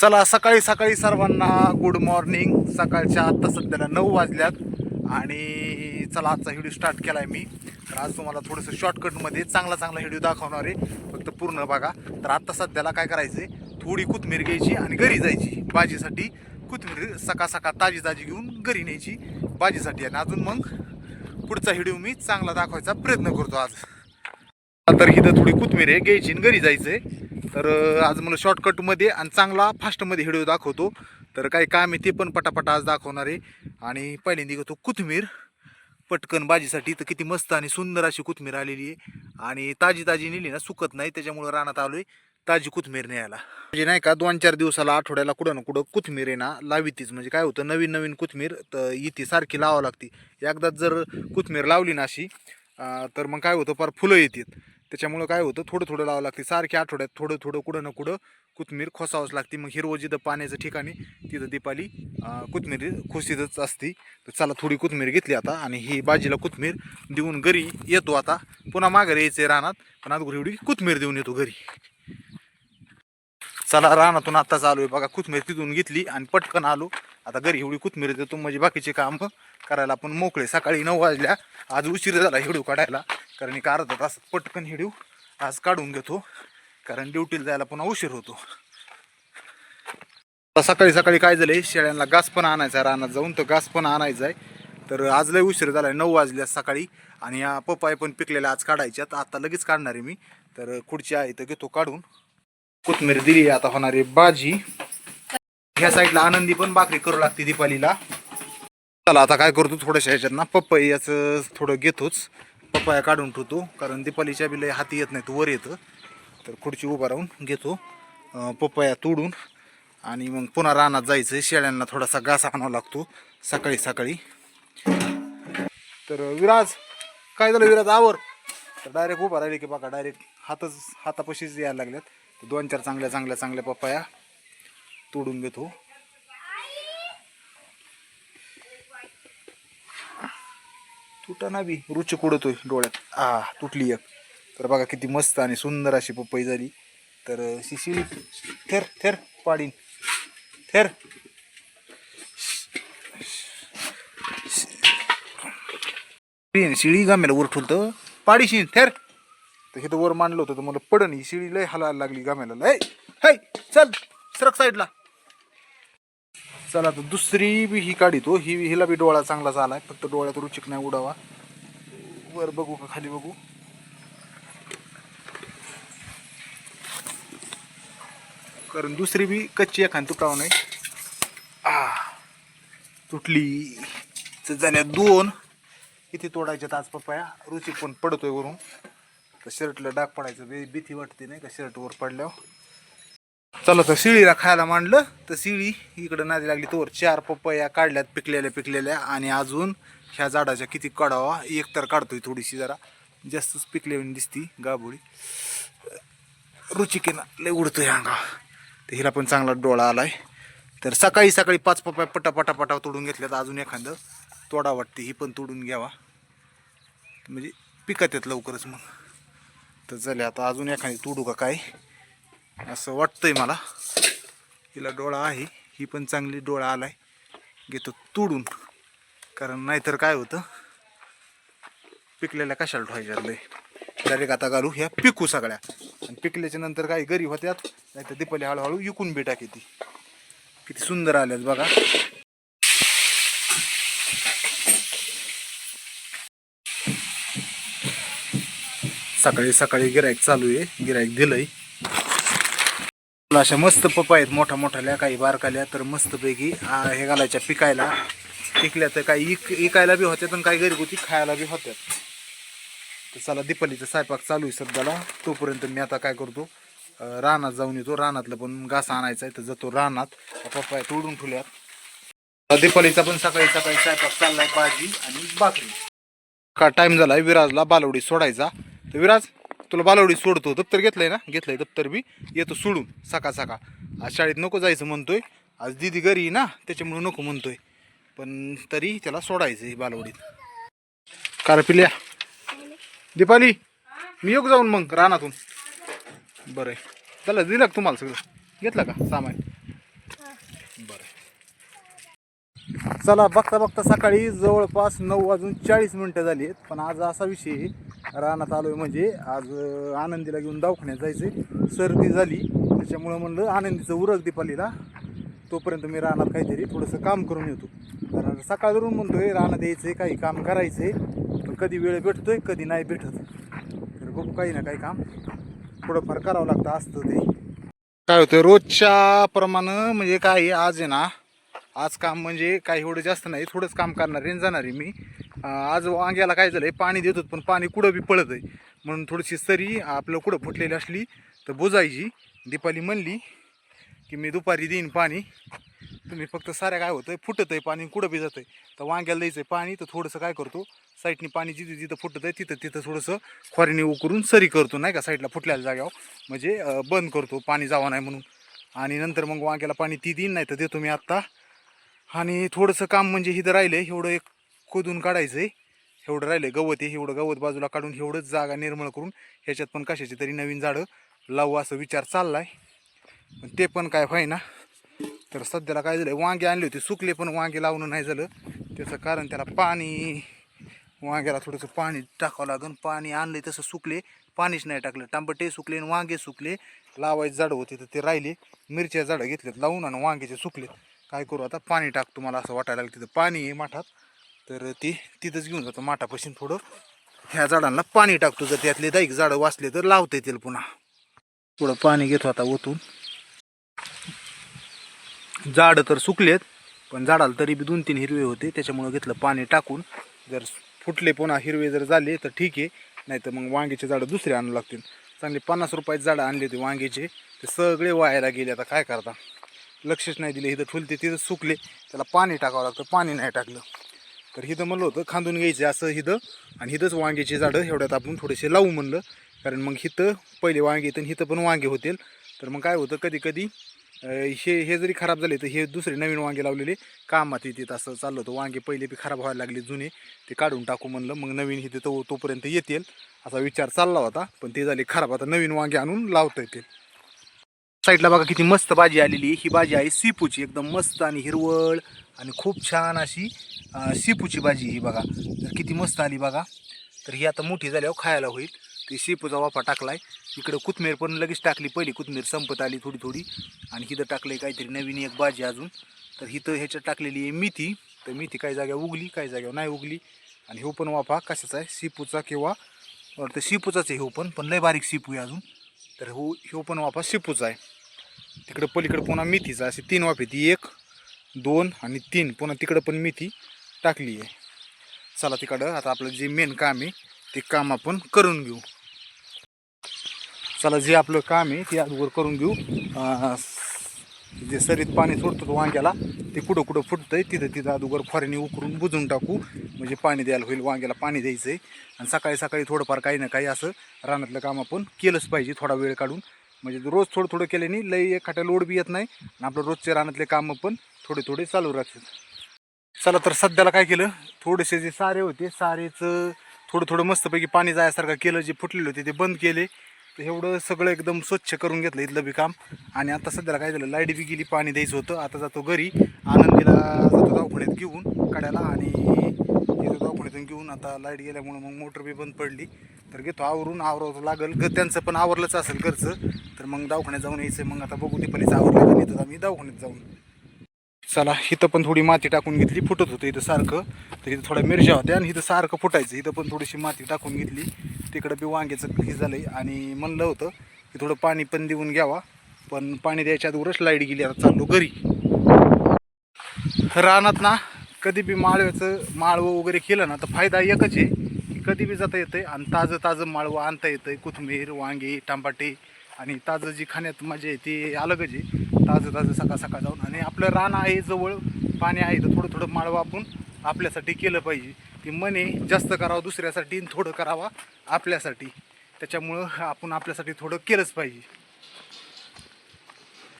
चला सकाळी सकाळी सर्वांना गुड मॉर्निंग सकाळच्या आत्ता सध्याला नऊ वाजल्यात आणि चला आजचा व्हिडिओ स्टार्ट केला आहे मी. तर आज तुम्हाला थोडंसं शॉर्टकटमध्ये चांगला चांगला व्हिडिओ दाखवणार आहे. फक्त पूर्ण बघा. तर आत्ता सध्याला काय करायचं आहे थोडी कोथमीर घ्यायची आणि घरी जायची. भाजीसाठी कोथमीर सकाळ सकाळ ताजी ताजी घेऊन घरी न्यायची भाजीसाठी. आणि अजून मग पुढचा व्हिडिओ मी चांगला दाखवायचा प्रयत्न करतो आज. तर इथं थोडी कोथमीर आहे घ्यायची आणि घरी जायचं आहे तर आज मला शॉर्टकटमध्ये आणि चांगला फास्टमध्ये व्हिडिओ दाखवतो. तर काही काम आहे ते पण पटापटा आज दाखवणार आहे. आणि पहिल्यांदा घेतो कुथमीर पटकन भाजीसाठी तर किती मस्त आणि सुंदर अशी कुथमीर आलेली आहे. आणि ताजी ताजी नेली ना सुकत नाही त्याच्यामुळं रानात आलोय. ताजी कुथमीर न्यायला. म्हणजे नाही का दोन चार दिवसाला आठवड्याला कुठं ना कुठं कुथमीर आहे ना लावीतीच. म्हणजे काय होतं नवीन नवीन कुथमीर तर इथे सारखी लावावं लागते. एकदाच जर कुथमीर लावली ना अशी तर मग काय होतं फार फुलं येतात. त्याच्यामुळं काय होतं थोडं थोडं लावावं लागते. सारख्या आठवड्यात थोडं थोडं कुठं ना कुठं कोथमीर खोसावंच लागते. मग हिरवं जिथं पाण्याचं ठिकाणी तिथं दीपाली अं, कोथमीर खोसीतच असते. तर चला थोडी कोथमीर घेतली आता आणि ही बाजीला कोथमीर देऊन घरी येतो आता. पुन्हा माघारी यायचं रानात पण आता एवढी कोथमीर देऊन येतो घरी. चला रानातून आत्ताच आलोय बघा कोथमीर तिथून घेतली आणि पटकन आलो. आता घरी एवढी कोथमीर देतो म्हणजे बाकीचे काम करायला आपण मोकळे. सकाळी नऊ वाजल्या आज उशीर झाला हिडू काढायला. कारण एक अर्धा तास पटकन हिडू आज काढून घेतो. कारण ड्युटीला जायला पुन्हा उशीर होतो. आता सकाळी सकाळी काय झालंय शेळ्यांना घास पण आणायचा आहे रानात जाऊन. तर घास पण आणायचा आहे. तर आज लय उशीर झालाय नऊ वाजल्या सकाळी. आणि या पपाय पण पिकलेल्या आज काढायच्यात. आता लगेच काढणार आहे मी. तर खुर्ची आहे तर घेतो काढून. कोथमीर दिली आता होणारी भाजी. ह्या साईडला आनंदी पण भाकरी करू लागते दीपालीला. चला आता काय करतो थोड्याशा ह्याच्यात ना पपई थोडं घेतोच. पप्पाया काढून ठेवतो कारण दीपालीच्या बिल हाती येत नाही वर येतं. तर खुर्ची उभा राहून घेतो पप्पाया पपया तोडून. आणि मग पुन्हा रानात जायचं शेळ्यांना थोडासा घास आणावा लागतो सकाळी सकाळी. तर विराज काय झालं विराज? आवर. तर डायरेक्ट उभा राहिले की बघा डायरेक्ट हातच हातापाशीच यायला लागल्यात. दोन चार चांगल्या चांगल्या चांगल्या पप्पाया तोडून घेतो. तुटा ना बी रुची कुडतोय डोळ्यात. आ तुटली एक. तर बघा किती मस्त आणि सुंदर अशी पपई झाली. तर शिशिळी थेर थेर पाडीन. थेर. शिळी शिळी गाम्याला वर पाडीशीन थेर. तर हे तर वर मांडलं होतं तर मला पडन ही शिडी लय हलायला लागली गाम्याला लय हाय चल सरक साईडला चला आता दुसरी बी ही काढितो हो, ही हिला बी डोळा चांगलाच आलाय फक्त डोळ्यात रुचिक नाही उडावा. वर बघू का खाली बघू. कारण दुसरी बी कच्ची एखादी तुटावं नाही. आ तुटली. झाल्या दोन. किती तोडायच्यात आज पप्पाया रुचिक पण पडतोय वरून. तर शर्टला डाग पडायचं बे भीती वाटते नाही का शर्टवर पडल्यावर? चला तर शिळीला खायला मांडलं तर शिळी इकडं नादी लागली तोवर चार पपया काढल्यात पिकलेल्या पिकलेल्या आणि अजून ह्या झाडाच्या किती काढावा एक तर काढतोय थोडीशी जरा. जास्तच पिकलेली दिसती गाभोळी. रुचिकेना लय उडतोय अंगा तर हिला पण चांगला डोळा आलाय. तर सकाळी सकाळी पाच पपया पटा पटा पटा तोडून घेतल्यात अजून एखादं. तोडा वाटते ही पण तोडून घ्यावा. म्हणजे पिकत येत लवकरच मग. तर चले आता अजून एखादी तोडू का काय? असं वाटतंय मला. हिला डोळा आहे ही पण चांगली डोळा आलाय. घेतो तुडून. कारण नाहीतर काय होतं? पिकलेल्या कशाला ठेवायच्या लय? डायरेक्ट आता घालू ह्या पिकू सगळ्या. आणि पिकल्याच्या नंतर काही गरीब होत्यात नाहीतर दीपाली हळूहळू विकून बी टाकी ती किती सुंदर आल्यात बघा. सकाळी सकाळी गिरायक चालू आहे. गिरायक दिलंय. अशा मस्त पप्पा आहेत मोठ्या मोठ्याल्या काही बारकाल्या तर मस्तपैकी हे घालायच्या पिकायला. पिकल्या तर काही इक इकायला बी होत्यात आणि काही घरगुती खायला बी होत्यात. तर चला दीपालीचा स्वयंपाक चालू आहे सध्याला. तोपर्यंत मी आता काय करतो रानात जाऊन येतो. रानातलं पण घास आणायचा आहे तर जातो रानात. पप्पा तोडून ठेवल्यात. दीपालीचा पण सकाळी सकाळी स्वयंपाक चाललाय भाजी आणि भाकरी. का टाइम झालाय विराजला बालवडी सोडायचा. तर विराज तुला बालावडी सोडतो. दप्तर घेतलंय ना? घेतलंय दप्तर बी. येतो सोडून सकाळ सकाळ. आज शाळेत नको जायचं म्हणतोय. आज दिदी घरी ना त्याच्यामुळे नको म्हणतोय. पण तरी त्याला सोडायचं आहे बालवडीत. कार पिल्या. दीपाली मी येऊ जाऊन मग रानातून? बरं. आहे चला दिलं का तुम्हाला सगळं? घेतलं का सामान? बरं. चला बघता बघता सकाळी जवळपास नऊ वाजून चाळीस मिनटं झाली आहेत. पण आज असा विषय रानात रानात आलोय म्हणजे आज आनंदीला घेऊन दवाखान्यात जायचं सर्दी झाली त्याच्यामुळं म्हणलं आनंदीचं उरक दीपालीला. तोपर्यंत मी रानात काहीतरी थोडंसं काम करून येतो. कारण सकाळवरून सकाळ धरून म्हणतोय रानात यायचंय काही काम करायचंय. पण कधी वेळ भेटतोय कधी नाही भेटत. तर खूप काही ना काही काम. थोडंफार करावं लागतं असतं ते. काय होतं रोजच्या प्रमाणे म्हणजे काय आहे, आज आहे ना आज काम म्हणजे काही एवढं जास्त नाही. थोडंच काम करणार आहे जाणार आहे मी. आज वांग्याला काय झालं आहे पाणी देतो पण पाणी कुठं बी पळत आहे म्हणून थोडीशी सरी आपलं कुठं फुटलेली असली तर बुजायची. दीपाली म्हणली की मी दुपारी देईन पाणी. तुम्ही फक्त साऱ्या काय होतं फुटत आहे पाणी कुठं बी जातं आहे तर वांग्याला द्यायचं आहे पाणी तर थोडंसं काय करतो साईडनी पाणी जिथे जिथं फुटत आहे तिथं तिथं थोडंसं खोरीने उकरून सरी करतो नाही का साईडला फुटल्या जाग्यावर म्हणजे बंद करतो पाणी जावं नाही म्हणून. आणि नंतर मग वांग्याला पाणी ती देईन नाही तर देतो मी आत्ता. आणि थोडंसं काम म्हणजे इथं राहिलं आहे एवढं एक खोदून काढायचं आहे एवढं राहिलं आहे गवत आहे एवढं गवत बाजूला काढून एवढंच जागा निर्मळ करून ह्याच्यात पण कशाची तरी नवीन झाडं लावू असं विचार चालला आहे पण ते पण काय व्हायना. तर सध्याला काय झालं वांगे आणले होते. सुकले पण वांगे लावणं नाही झालं. त्याचं कारण त्याला पाणी वांग्याला थोडंसं पाणी टाकावं लागेल पाणी आणले तसं सुकले पाणीच नाही टाकलं. टांबटे सुकले आणि वांगे सुकले. लावायचे झाडं होते तर ते राहिले. मिरच्या झाडं घेतलेत लावून आणि वांग्याचे सुकलेत. काय करू आता? पाणी टाकतो मला असं वाटायला लागलं तिथं. पाणी आहे माठात. तर ती तिथंच घेऊन जातो माठापासून थोडं ह्या झाडांना पाणी टाकतो जर त्यातले दाईक झाडं वाचले तर लावता येतील पुन्हा. थोडं पाणी घेतो आता ओतून. झाडं तर सुकलेत पण झाडाला तरी बी दोन तीन हिरवे होते त्याच्यामुळं घेतलं पाणी टाकून. जर फुटले पुन्हा हिरवे जर झाले तर ठीक आहे नाही तर मग वांग्याचे झाडं दुसरे आणू लागतील. चांगले पन्नास रुपयाचे झाडं आणले होते वांग्याचे ते सगळे वायाला गेले आता काय करता? लक्षच नाही दिले इथं फुलते तिथं सुकले त्याला पाणी टाकावं लागतं पाणी नाही टाकलं. तर हिथं म्हणलं होतं खांदून घ्यायचं असं हिथं आणि हिथंच वांग्याची झाडं एवढ्यात आपण थोडेसे लावू म्हणलं. कारण मग हिथं पहिले वांगे येतं हिथं पण वांगे होतील. तर मग काय होतं कधी कधी हे हे जरी खराब झाले तर हे दुसरे नवीन वांगे लावलेले कामात येतात असं चाललं होतं. वांगे पहिले बी खराब व्हायला लागले जुने. ते काढून टाकू म्हणलं मग नवीन हिथे तो तोपर्यंत येतील असा विचार चालला होता. पण ते झाले खराब. आता नवीन वांगे आणून लावता येतील. साईडला बघा किती मस्त भाजी आलेली ही भाजी आहे सीपूची एकदम मस्त आणि हिरवळ आणि खूप छान अशी अं, सीपूची भाजी ही बघा. तर किती मस्त आली बघा. तर ही आता मोठी झाल्यावर खायला होईल. ती सीपूचा वाफा टाकलाय. इकडे कोथमीर पण लगेच टाकली. पहिली कोथमीर संपत आली थोडी थोडी. आणि हिथं टाकलंय काहीतरी नवीन एक भाजी अजून. तर हिथं ह्याच्यात टाकलेली आहे मेथी. तर मेथी काही जाग्यावर उगली काही जाग्यावर नाही उगली. आणि हो पण वाफा कशाचा आहे? सीपूचा किंवा तर सीपूचाच आहे हो पण. पण लय बारीक सीपू आहे अजून. तर हो ह्यो पण वाफा शिपूचा आहे. तिकडं पलीकडं पुन्हा मेथीचा असे तीन वाफे ती एक दोन आणि तीन. पुन्हा तिकडं पण मेथी टाकली आहे. चला तिकडं. आता आपलं जे मेन काम आहे ते काम आपण करून घेऊ. चला जे आपलं काम आहे ते अगोदर करून घेऊ. जे सरीत पाणी सोडतो तो वांग्याला ते कुठं कुठं फुटतं आहे तिथं तिथं अगोदर फॉरेने उकरून बुजून टाकू. म्हणजे पाणी द्यायला होईल वांग्याला पाणी द्यायचं आहे आणि सकाळी सकाळी थोडंफार काही ना काही असं रानातलं काम आपण केलंच पाहिजे थोडा वेळ काढून. म्हणजे रोज थोडं थोडं केल्याने लई एखाद्या लोड बी येत नाही. आणि आपलं रोजचे रानातले कामं पण थोडे थोडे चालू राहतात चला तर सध्याला काय केलं? थोडेसे जे सारे होते सारेचं थोडं थोडं मस्तपैकी पाणी जायसारखं केलं जे फुटलेले होते ते बंद केले. तर एवढं सगळं एकदम स्वच्छ करून घेतलं इथलं बी काम. आणि आता सध्याला काय झालं लाइट बी गेली पाणी द्यायचं होतं. आता जातो घरी. आनंदीला जातो दवाखान्यात घेऊन कड्याला. आणि येतो दवाखान्यातून घेऊन आता लाइट गेल्यामुळं मग मोटर बी बंद पडली. तर घेतो आवरून आवरावं लागेल. ग त्यांचं पण आवरलंच असेल घरचं. तर मग दवाखान्यात जाऊन यायचं. मग आता बघू दीपालीचं आवरलं का नाही तर आम्ही दवाखान्यात जाऊन. चला इथं पण थोडी माती टाकून घेतली. फुटत होतं इथं सारखं. तर इथं थोड्या मिरच्या होत्या आणि इथं सारखं फुटायचं. इथं पण थोडीशी माती टाकून घेतली. तिकडं बी वांग्याचं हे झालंय आणि म्हणलं होतं की थोडं पाणी पण देऊन घ्यावा पण पाणी द्यायच्या अगोदरच लाइट गेली आता चाललो घरी. रानात ना कधी बी माळव्याचं माळवं वगैरे केलं ना तर फायदा एकच आहे की कधी बी जाता येतंय आणि ताजं ताजं माळवं आणता येतंय कोथिंबीर वांगे टमाटे आणि ताजं जी खाण्यात मजा आहे ती अलगच आहे. ताजं ताजं सकाळ सकाळ जाऊन आणि आपलं रान आहे जवळ पाणी आहे तर थोडं थोडं माळवं आपण आपल्यासाठी केलं पाहिजे. की मने जास्त करावं दुसऱ्यासाठी आणि थोडं करावं आपल्यासाठी. त्याच्यामुळं आपण आपल्यासाठी थोडं केलंच पाहिजे.